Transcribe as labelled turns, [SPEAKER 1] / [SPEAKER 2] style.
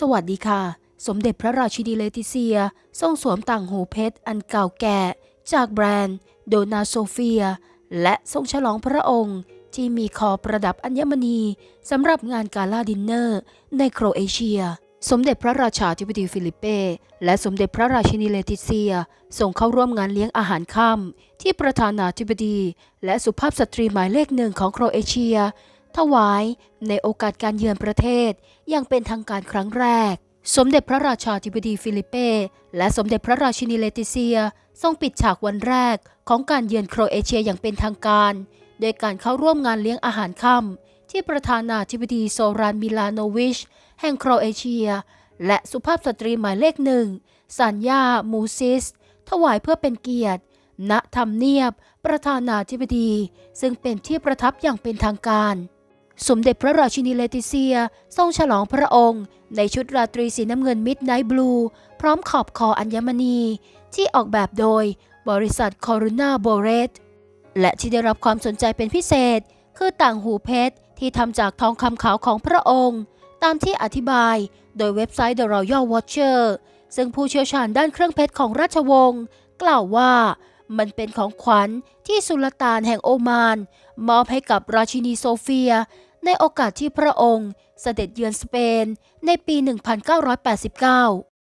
[SPEAKER 1] สวัสดีค่ะ สมเด็จพระราชินีเลติเซีย ทรงสวมต่างหูเพชรอันเก่าแก่ จากแบรนด์ โดนาโซเฟีย และทรงฉลองพระองค์ ที่มีคอประดับอัญมณีสำหรับงานกาลาดินเนอร์ ในโครเอเชีย สมเด็จพระราชาธิบดีฟิลิปเป้และสมเด็จพระราชินีเลติเซียส่งเข้าร่วมงานเลี้ยงอาหารค่ำที่ประธานาธิบดี และสุภาพสตรีหมายเลขหนึ่งของโครเอเชีย ถวายในโอกาสการเยือนประเทศอย่างเป็นทางการครั้งแรก สมเด็จพระราชาธิบดีฟิลิปเป้และสมเด็จพระราชินีเลติเซีย ทรงปิดฉากวันแรกของการเยือนโครเอเชียอย่างเป็นทางการ โดยการเข้าร่วมงานเลี้ยงอาหารค่ำที่ประธานาธิบดีโซรานมิลาโนวิช แห่งโครเอเชีย และสุภาพสตรีหมายเลขหนึ่งสัญญามูซิส ถวายเพื่อเป็นเกียรติณทำเนียบ ประธานาธิบดี ซึ่งเป็นที่ประทับอย่างเป็นทางการ สมเด็จพระราชินีเลติเซียทรงฉลองพระองค์ ในชุดราตรีสีน้ำเงินมิดไนท์บลู พร้อมขอบคออัญมณี ที่ออกแบบโดยบริษัทคอรูนาโบเรตและที่ได้รับความสนใจเป็นพิเศษ คือต่างหูเพชรที่ทำจากทองคำขาวของพระองค์ ตามที่อธิบายโดยเว็บไซต์ The Royal Watcher ซึ่งผู้เชี่ยวชาญด้านเครื่องเพชรของราชวงศ์กล่าวว่า มันเป็นของขวัญที่สุลต่านแห่งโอมาน มอบให้กับราชินีโซเฟีย ในโอกาสที่พระองค์เสด็จเยือนสเปนในปี 1989